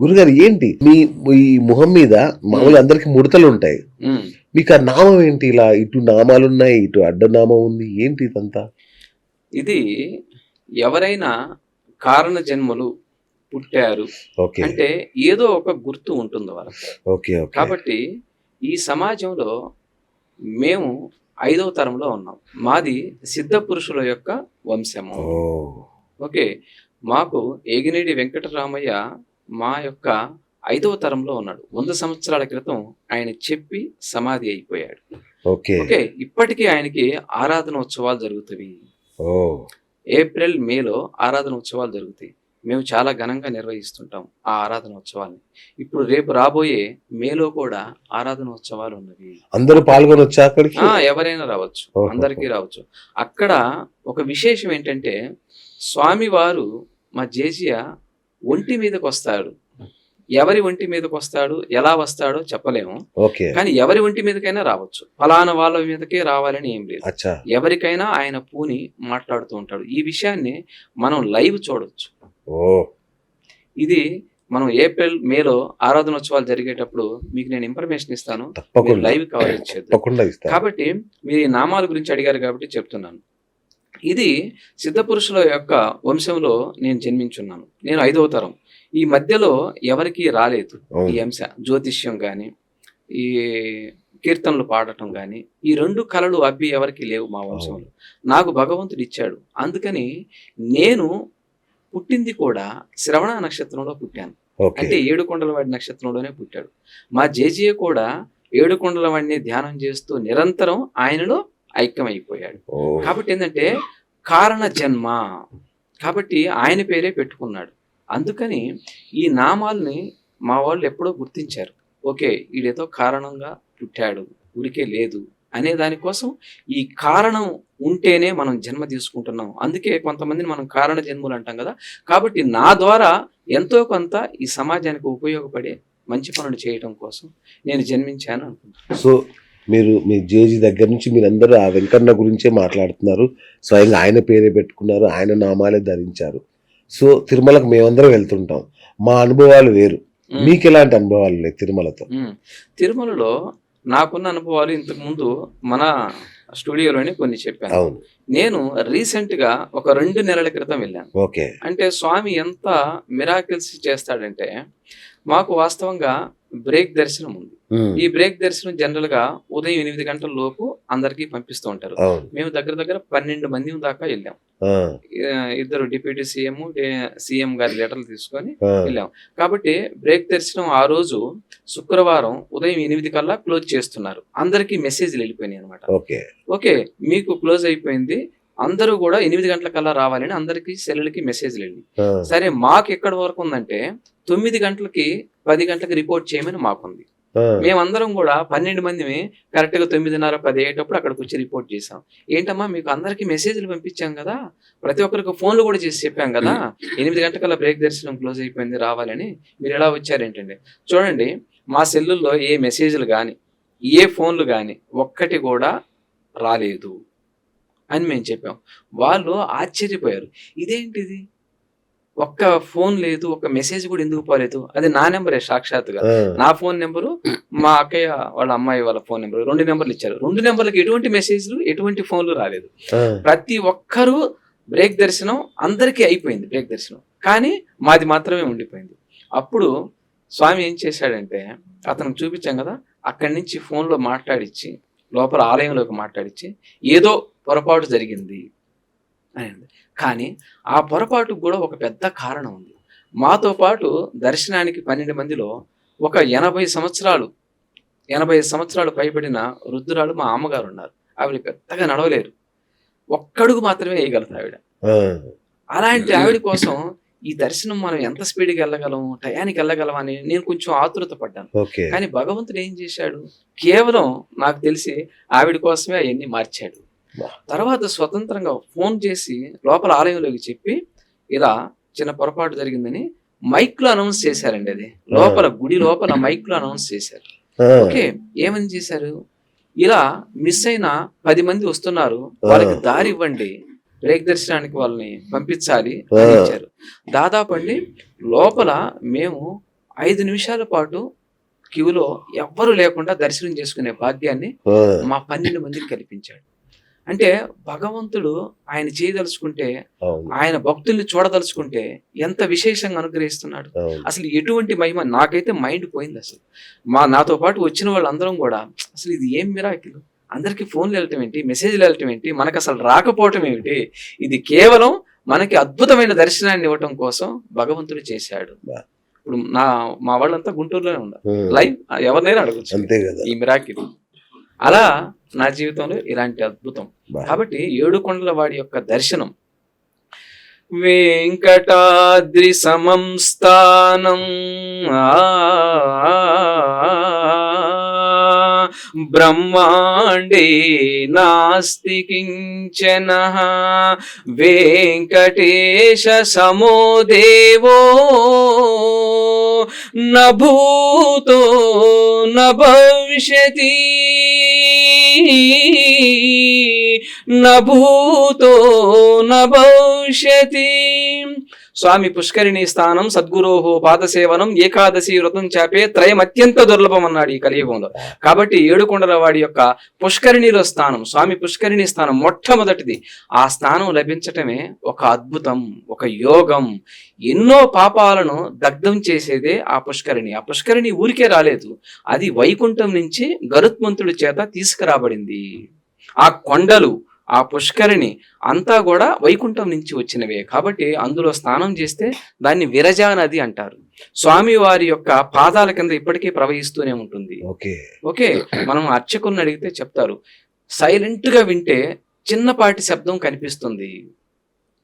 గురుగారు ఏంటి? మీ ఈ మొహం మీద మామూలు అందరికి ముడతలు ఉంటాయి. మీకు ఆ నామం ఏంటి? ఇలా ఇటు నామాలు ఉన్నాయి ఇటు అడ్డనామం ఉంది. ఏంటి ఇదంతా? ఇది ఎవరైనా కారణ జన్మలు పుట్టారు అంటే ఏదో ఒక గుర్తు ఉంటుంది వాళ్ళకి. కాబట్టి ఈ సమాజంలో మేము ఐదవ తరంలో ఉన్నాం. మాది సిద్ధ పురుషుల యొక్క వంశము. ఓకే. మాకు ఏగినేడి వెంకటరామయ్య మా యొక్క ఐదవ తరంలో ఉన్నాడు. వంద సంవత్సరాల క్రితం ఆయన చెప్పి సమాధి అయిపోయాడు. ఓకే. ఓకే ఇప్పటికీ ఆయనకి ఆరాధన ఉత్సవాలు జరుగుతాయి ఏప్రిల్ మేలో ఆరాధన ఉత్సవాలు జరుగుతాయి. మేము చాలా ఘనంగా నిర్వహిస్తుంటాం ఆ ఆరాధన ఉత్సవాల్ని ఇప్పుడు రేపు రాబోయే మేలో కూడా ఆరాధన ఉత్సవాలు ఉన్నవి. అందరూ పాల్గొని వచ్చా అక్కడికి? ఆ ఎవరైనా రావచ్చు. అందరికీ రావచ్చు. అక్కడ ఒక విశేషం ఏంటంటే స్వామివారు మా జేజియ ఒంటి మీదకి వస్తాడు ఎవరి ఒంటి మీదకి వస్తాడు ఎలా వస్తాడో చెప్పలేము. కానీ ఎవరి ఒంటి మీదకైనా రావచ్చు. ఫలానా వాళ్ళ మీదకే రావాలని ఏం లేదు. ఎవరికైనా ఆయన పూని మాట్లాడుతూ ఉంటాడు. ఈ విషయాన్ని మనం లైవ్ చూడొచ్చు. ఓ. ఇది మనం ఏప్రిల్ మేలో ఆరాధనోత్సవాలు జరిగేటప్పుడు మీకు నేను ఇన్ఫర్మేషన్ ఇస్తాను. లైవ్ కవరేజ్ చేద్దాం. కాబట్టి మీరు ఈ నామాల గురించి అడిగారు కాబట్టి చెప్తున్నాను. ఇది సిద్ధపురుషుల యొక్క వంశంలో నేను జన్మించున్నాను. నేను ఐదవ తరం. ఈ మధ్యలో ఎవరికి రాలేదు. ఈ. అంశ జ్యోతిష్యం కానీ ఈ కీర్తనలు పాడటం కానీ ఈ రెండు కళలు అబ్బి ఎవరికి లేవు మా వంశంలో. నాకు భగవంతుడు ఇచ్చాడు. అందుకని నేను పుట్టింది కూడా శ్రవణ నక్షత్రంలో పుట్టాను. అంటే ఏడు కొండల వాడి నక్షత్రంలోనే పుట్టాడు. మా జేజే కూడా ఏడు కొండల వాడిని ధ్యానం చేస్తూ నిరంతరం ఆయనలో ఐక్యమైపోయాడు. కాబట్టి ఏంటంటే కారణ జన్మ. కాబట్టి ఆయన పేరే పెట్టుకున్నాడు. అందుకని ఈ నామాల్ని మా వాళ్ళు ఎప్పుడో గుర్తించారు. ఓకే ఈడేదో కారణంగా పుట్టాడు ఊరికే లేదు అనే దానికోసం ఈ కారణం ఉంటేనే మనం జన్మ తీసుకుంటున్నాం. అందుకే కొంతమందిని మనం కారణ జన్మలు అంటాం కదా. కాబట్టి నా ద్వారా ఎంతో కొంత ఈ సమాజానికి ఉపయోగపడే మంచి పనులు చేయటం కోసం నేను జన్మించాను అనుకుంటున్నాను. సో మీరు మీ జేజీ దగ్గర నుంచి మీరందరూ ఆ వెంకన్న గురించే మాట్లాడుతున్నారు. స్వయంగా ఆయన పేరే పెట్టుకున్నారు. ఆయన నామాలే ధరించారు. సో తిరుమలకు మేమందరం వెళ్తుంటాం. మా అనుభవాలు వేరు. మీకు ఎలాంటి అనుభవాలు లేవు తిరుమలతో. తిరుమలలో నాకున్న అనుభవాలు ఇంతకు ముందు మన స్టూడియోలోనే కొన్ని చెప్పాను. అవును. నేను రీసెంట్గా ఒక రెండు నెలల క్రితం వెళ్ళాను. ఓకే. అంటే స్వామి ఎంత మిరాకిల్స్ చేస్తాడంటే మాకు వాస్తవంగా బ్రేక్ దర్శనం ఉంది. ఈ బ్రేక్ దర్శనం జనరల్గా ఉదయం ఎనిమిది గంటల లోపు అందరికీ పంపిస్తూ ఉంటారు. మేము దగ్గర దగ్గర పన్నెండు మంది దాకా వెళ్ళాం. ఇద్దరు డిప్యూటీ సీఎం సీఎం గారి లెటర్లు తీసుకొని వెళ్ళాం. కాబట్టి బ్రేక్ దర్శనం ఆ రోజు శుక్రవారం ఉదయం ఎనిమిది కల్లా క్లోజ్ చేస్తున్నారు. అందరికీ మెసేజ్లు వెళ్ళిపోయినాయి అనమాట ఓకే మీకు క్లోజ్ అయిపోయింది. అందరూ కూడా ఎనిమిది గంటల కల్లా రావాలని అందరికీ సెల్లులకి మెసేజ్లు వెళ్ళి సరే మాకు ఎక్కడి వరకు ఉందంటే తొమ్మిది గంటలకి పది గంటలకి రిపోర్ట్ చేయమని మాకుంది. మేమందరం కూడా పన్నెండు మంది కరెక్ట్గా తొమ్మిదిన్నర పది అయ్యేటప్పుడు అక్కడికి వచ్చి రిపోర్ట్ చేసాం ఏంటమ్మా మీకు అందరికి మెసేజ్లు పంపించాం కదా? ప్రతి ఒక్కరికి ఫోన్లు కూడా చేసి చెప్పాం కదా? ఎనిమిది గంటకల్లా బ్రేక్ దర్శనం క్లోజ్ అయిపోయింది రావాలని మీరు ఎలా వచ్చారేంటండి? చూడండి మా సెల్లుల్లో ఏ మెసేజ్లు కానీ ఏ ఫోన్లు కానీ ఒక్కటి కూడా రాలేదు. అని మేము చెప్పాం. వాళ్ళు ఆశ్చర్యపోయారు. ఇదేంటిది? ఒక్క ఫోన్ లేదు ఒక్క మెసేజ్ కూడా ఎందుకు పోలేదు? అది నా నెంబరే సాక్షాత్తుగా ఆ, నా ఫోన్ నెంబరు మా అక్కయ్య వాళ్ళ అమ్మాయి వాళ్ళ ఫోన్ నెంబర్ రెండు నెంబర్లు ఇచ్చారు. రెండు నెంబర్లకు ఎటువంటి మెసేజ్లు ఎటువంటి ఫోన్లు రాలేదు. ఆ, ప్రతి ఒక్కరూ బ్రేక్ దర్శనం అందరికీ అయిపోయింది బ్రేక్ దర్శనం. కానీ మాది మాత్రమే ఉండిపోయింది. అప్పుడు స్వామి ఏం చేశాడంటే అతను చూపించాం కదా అక్కడి నుంచి ఫోన్లో మాట్లాడిచ్చి లోపల ఆలయంలోకి మాట్లాడిచ్చి ఏదో పొరపాటు జరిగింది అని అంది. కానీ ఆ పొరపాటుకు కూడా ఒక పెద్ద కారణం ఉంది. మాతో పాటు దర్శనానికి పన్నెండు మందిలో ఒక ఎనభై సంవత్సరాలు ఎనభై సంవత్సరాలు పైబడిన వృద్ధురాలు మా అమ్మగారు ఉన్నారు. ఆవిడ పెద్దగా నడవలేరు. ఒక్కడుగు మాత్రమే వేయగలుగుతారు ఆవిడ. అలాంటి ఆవిడ కోసం ఈ దర్శనం మనం ఎంత స్పీడ్గా వెళ్ళగలం టయానికి వెళ్ళగలం అని నేను కొంచెం ఆతురత పడ్డాను. కానీ భగవంతుడు ఏం చేశాడు? కేవలం నాకు తెలిసి ఆవిడ కోసమే అవన్నీ మార్చాడు. తర్వాత స్వతంత్రంగా ఫోన్ చేసి లోపల ఆలయంలోకి చెప్పి ఇలా చిన్న పొరపాటు జరిగిందని మైక్లో అనౌన్స్ చేశారండి అది. లోపల గుడి లోపల మైక్లో అనౌన్స్ చేశారు. ఓకే ఏమని చేశారు? ఇలా మిస్ అయిన పది మంది వస్తున్నారు వాళ్ళకి దారి ఇవ్వండి బ్రేక్ దర్శనానికి వాళ్ళని పంపించాలి అని. ఇచ్చారు. దాదాపు అండి లోపల మేము ఐదు నిమిషాల పాటు క్యూలో ఎవ్వరు లేకుండా దర్శనం చేసుకునే భాగ్యాన్ని మా పన్నెండు మందికి కల్పించాడు. అంటే భగవంతుడు ఆయన చేయదలుచుకుంటే ఆయన భక్తుల్ని చూడదలుచుకుంటే ఎంత విశేషంగా అనుగ్రహిస్తున్నాడు. అసలు ఎటువంటి మహిమ? నాకైతే మైండ్ పోయింది అసలు. మా నాతో పాటు వచ్చిన వాళ్ళందరం కూడా అసలు ఇది ఏం మిరాకిల్ అందరికి ఫోన్లు వెళ్ళటం ఏంటి? మెసేజ్లు వెళ్ళటం ఏంటి? మనకు అసలు రాకపోవటం ఏమిటి? ఇది కేవలం మనకి అద్భుతమైన దర్శనాన్ని ఇవ్వటం కోసం భగవంతుడు చేశాడు. ఇప్పుడు నా మా వాళ్ళంతా గుంటూరులోనే ఉన్నారు. లైవ్ ఎవరినైనా అడగచ్చు. అంతే కదా. ఈ మిరాకిల్ అలా నా జీవితంలో ఇలాంటి అద్భుతం. కాబట్టి ఏడు కొండల వాడి యొక్క దర్శనం. వెంకటాద్రి సమం స్థానం. బ్రహ్మాండే నాస్తి కించన. వెంకటేశ సమో దేవో. न भूतो न भविष्यति స్వామి పుష్కరిణి స్థానం సద్గురోహో పాదసేవనం ఏకాదశి వ్రతం చేపే త్రయం అత్యంత దుర్లభం అన్నాడు ఈ కలియుగంలో. కాబట్టి ఏడుకొండల వాడి యొక్క పుష్కరిణిలో స్థానం స్వామి పుష్కరిణి స్థానం మొట్టమొదటిది. ఆ స్థానం లభించటమే ఒక అద్భుతం ఒక యోగం. ఎన్నో పాపాలను దగ్ధం చేసేదే ఆ పుష్కరిణి. ఆ పుష్కరిణి ఊరికే రాలేదు. అది వైకుంఠం నుంచి గరుత్మంతుడి చేత తీసుకురాబడింది. ఆ కొండలు ఆ పుష్కరిణి అంతా కూడా వైకుంఠం నుంచి వచ్చినవే. కాబట్టి అందులో స్నానం చేస్తే దాన్ని విరజా నది అంటారు. స్వామి వారి యొక్క పాదాల కింద ఇప్పటికీ ప్రవహిస్తూనే ఉంటుంది. ఓకే. ఓకే? మనం అర్చకుల్ని అడిగితే చెప్తారు. సైలెంట్గా వింటే చిన్నపాటి శబ్దం కనిపిస్తుంది.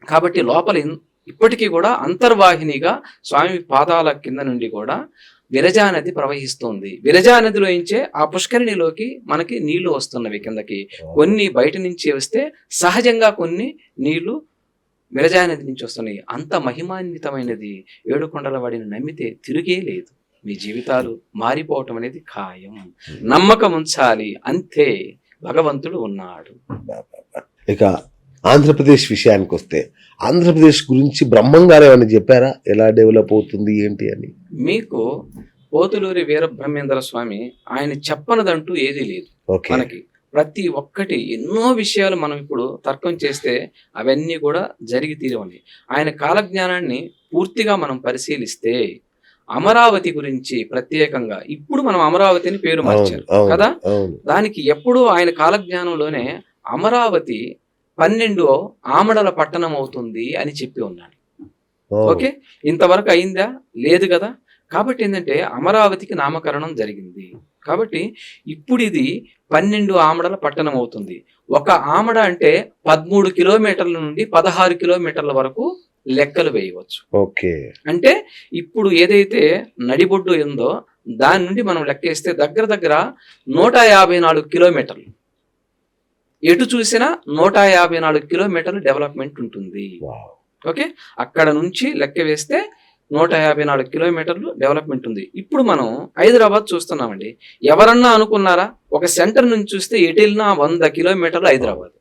కాబట్టి లోపల ఇప్పటికీ కూడా అంతర్వాహినిగా స్వామి పాదాల కింద నుండి కూడా విరజా నది ప్రవహిస్తుంది. విరజా నదిలో ఇంచే ఆ పుష్కరిణిలోకి మనకి నీళ్ళు వస్తున్నవి కిందకి. కొన్ని బయట నుంచి వస్తే సహజంగా కొన్ని నీళ్ళు విరజా నది నుంచి వస్తున్నాయి. అంత మహిమాన్వితమైనది. ఏడుకొండల వాడిని నమ్మితే తిరిగే లేదు. మీ జీవితాలు మారిపోవటం అనేది ఖాయం. నమ్మకం ఉంచాలి. అంతే భగవంతుడు ఉన్నాడు. ఇక ఆంధ్రప్రదేశ్ విషయానికి వస్తే ఆంధ్రప్రదేశ్ గురించి బ్రహ్మంగారు ఏమైనా చెప్పారా? ఎలా డెవలప్ అవుతుంది ఏంటి అని? మీకు పోతులూరి వీరబ్రహ్మేంద్ర స్వామి ఆయన చెప్పనదంటూ ఏదీ లేదు మనకి. ప్రతి ఒక్కటి ఎన్నో విషయాలు మనం ఇప్పుడు తర్కం చేస్తే అవన్నీ కూడా జరిగి తీరవని ఆయన కాలజ్ఞానాన్ని పూర్తిగా మనం పరిశీలిస్తే అమరావతి గురించి ప్రత్యేకంగా ఇప్పుడు మనం అమరావతిని పేరు మార్చారు కదా? దానికి ఎప్పుడూ ఆయన కాలజ్ఞానంలోనే అమరావతి పన్నెండు ఆమడల పట్టణం అవుతుంది అని చెప్పి ఉన్నాడు. ఓకే? ఇంతవరకు అయిందా? లేదు కదా? కాబట్టి ఏంటంటే అమరావతికి నామకరణం జరిగింది. కాబట్టి ఇప్పుడు ఇది పన్నెండు ఆమడల పట్టణం అవుతుంది ఒక ఆమడ అంటే పదమూడు కిలోమీటర్ల నుండి పదహారు కిలోమీటర్ల వరకు లెక్కలు వేయవచ్చు. ఓకే. అంటే ఇప్పుడు ఏదైతే నడిబొడ్డు ఉందో దాని నుండి మనం లెక్కేస్తే దగ్గర దగ్గర నూట యాభై నాలుగు కిలోమీటర్లు. ఎటు చూసినా నూట యాభై నాలుగు కిలోమీటర్లు డెవలప్మెంట్ ఉంటుంది. ఓకే? అక్కడ నుంచి లెక్క వేస్తే నూట యాభై నాలుగు కిలోమీటర్లు డెవలప్మెంట్ ఉంది. ఇప్పుడు మనం హైదరాబాద్ చూస్తున్నామండి. ఎవరన్నా అనుకున్నారా? ఒక సెంటర్ నుంచి చూస్తే ఎటు వెళ్ళినా వంద కిలోమీటర్లు హైదరాబాద్.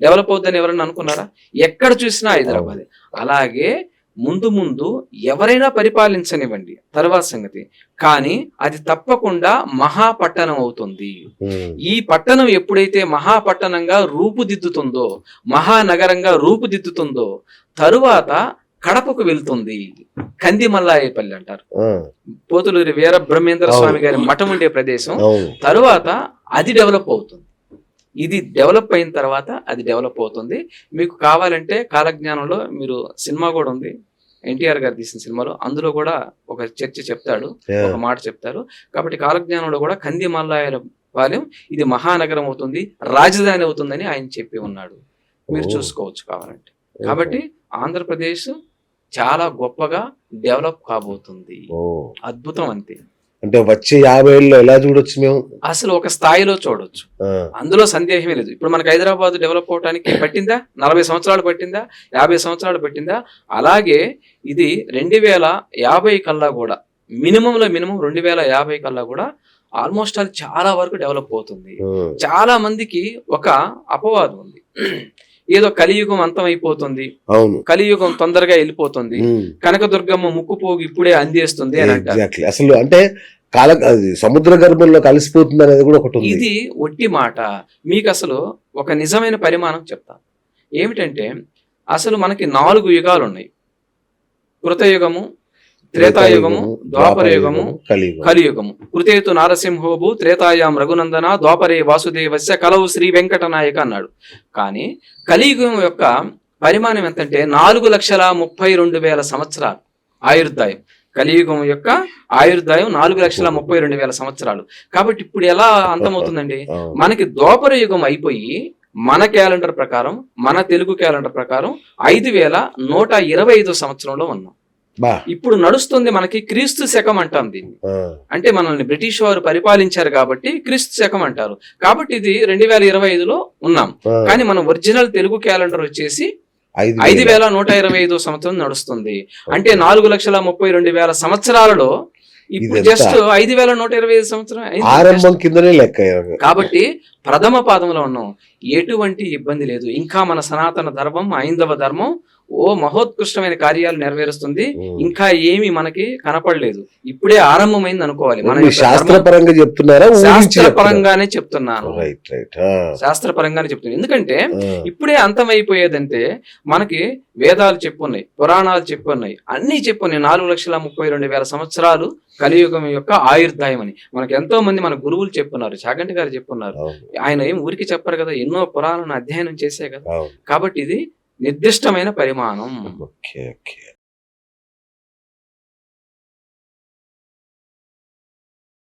డెవలప్ అవుద్దని ఎవరన్నా అనుకున్నారా? ఎక్కడ చూసినా హైదరాబాద్. అలాగే ముందు ముందు ఎవరైనా పరిపాలించనివ్వండి. తర్వాత సంగతి. కానీ అది తప్పకుండా మహాపట్టణం అవుతుంది. ఈ పట్టణం ఎప్పుడైతే మహాపట్టణంగా రూపుదిద్దుతుందో మహానగరంగా రూపుదిద్దుతుందో తరువాత కడపకు వెళ్తుంది. కంది మల్లాయపల్లి అంటారు పోతులూరి వీర బ్రహ్మేంద్ర స్వామి. గారి మఠం ఉండే ప్రదేశం. తరువాత అది డెవలప్ అవుతుంది. ఇది డెవలప్ అయిన తర్వాత అది డెవలప్ అవుతుంది. మీకు కావాలంటే కాలజ్ఞానంలో మీరు సినిమా కూడా ఉంది. ఎన్టీఆర్ గారు తీసిన సినిమాలో అందులో కూడా ఒక చర్చ చెప్తాడు ఒక మాట చెప్తారు. కాబట్టి కాలజ్ఞానంలో కూడా కంది మల్లాయల పాలెం ఇది మహానగరం అవుతుంది రాజధాని అవుతుందని ఆయన చెప్పి ఉన్నాడు. మీరు ఓ. చూసుకోవచ్చు కావాలంటే. కాబట్టి ఆంధ్రప్రదేశ్ చాలా గొప్పగా డెవలప్ కాబోతుంది. ఓ అద్భుతం అంతే. అంటే వచ్చే యాభై ఏళ్ళలో ఎలా చూడొచ్చు మేము? అసలు ఒక స్థాయిలో చూడొచ్చు. అందులో సందేహమే లేదు. ఇప్పుడు మనకు హైదరాబాద్ డెవలప్ అవడానికి పట్టిందా? నలభై సంవత్సరాలు పట్టిందా? యాభై సంవత్సరాలు పట్టిందా? అలాగే ఇది రెండు వేల యాభై కల్లా కూడా మినిమంలో మినిమం రెండు వేల యాభై కల్లా కూడా ఆల్మోస్ట్ అది చాలా వరకు డెవలప్ అవుతుంది. చాలా మందికి ఒక అపవాదం ఉంది. ఏదో కలియుగం అంతం అయిపోతుంది అవును. కలియుగం తొందరగా వెళ్ళిపోతుంది. కనకదుర్గమ్మ ముక్కు పోగు ఇప్పుడే అందేస్తుంది అని అంటారు. అసలు అంటే కాల సముద్ర గర్భంలో కలిసిపోతుంది అనేది కూడా ఒకటి ఇది ఒట్టి మాట. మీకు అసలు ఒక నిజమైన పరిమాణం చెప్తా. ఏమిటంటే అసలు మనకి నాలుగు యుగాలు ఉన్నాయి కృతయుగము త్రేతాయుగము ద్వాపరయుగము కలియుగం కలియుగము. కృతేతు నారసింహోభు త్రేతాయాం రఘునందన ద్వాపరే వాసుదేవస్య కలవు శ్రీ వెంకటనాయక అన్నాడు. కానీ కలియుగం యొక్క పరిమాణం ఎంతంటే నాలుగు లక్షల ముప్పై రెండు వేల సంవత్సరాలు ఆయుర్దాయం. కలియుగం యొక్క ఆయుర్దాయం నాలుగు లక్షల ముప్పై రెండు వేల సంవత్సరాలు. కాబట్టి ఇప్పుడు ఎలా అంతమవుతుందండి. మనకి ద్వాపర యుగం అయిపోయి మన క్యాలెండర్ ప్రకారం మన తెలుగు క్యాలెండర్ ప్రకారం ఐదు వేల నూట ఇరవై ఐదో సంవత్సరంలో ఉన్నాం. ఇప్పుడు నడుస్తుంది మనకి క్రీస్తు శకం అంటాం దీన్ని. అంటే మనల్ని బ్రిటిష్ వారు పరిపాలించారు కాబట్టి క్రీస్తు శకం అంటారు. కాబట్టి ఇది రెండు వేల ఇరవై ఐదులో ఉన్నాం. కానీ మన ఒరిజినల్ తెలుగు క్యాలెండర్ వచ్చేసి ఐదు వేల. నూట ఇరవై ఐదో సంవత్సరం నడుస్తుంది. అంటే నాలుగు లక్షల ముప్పై రెండు వేల సంవత్సరాలలో ఇప్పుడు? జస్ట్ ఐదు వేల నూట ఇరవై ఐదు సంవత్సరం. ఆరంభం కిందనే లెక్క కాబట్టి ప్రథమ పాదంలో ఉన్నాం. ఎటువంటి ఇబ్బంది లేదు. ఇంకా మన సనాతన ధర్మం ఐందవ ధర్మం ఓ మహోత్కృష్టమైన కార్యాలు నెరవేరుస్తుంది. ఇంకా ఏమీ మనకి కనపడలేదు. ఇప్పుడే ఆరంభమైంది అనుకోవాలి. మన శాస్త్రపరంగా చెప్తున్నారా? శాస్త్రపరంగానే చెప్తున్నాను. శాస్త్రపరంగానే చెప్తున్నాను. ఎందుకంటే ఇప్పుడే అంతమైపోయేదంటే మనకి వేదాలు చెప్పున్నాయి పురాణాలు చెప్పున్నాయి అన్ని చెప్పున్నాయి. నాలుగు లక్షల ముప్పై రెండు వేల సంవత్సరాలు కలియుగం యొక్క ఆయుర్దాయం అని. మనకి ఎంతో మంది మన గురువులు చెప్పున్నారు చాగంటి గారు చెప్పున్నారు. ఆయన ఏం ఊరికి చెప్పరు కదా ఎన్నో పురాణాలను అధ్యయనం చేసే కదా. కాబట్టి ఇది నిర్దిష్టమైన పరిమాణం. Okay okay.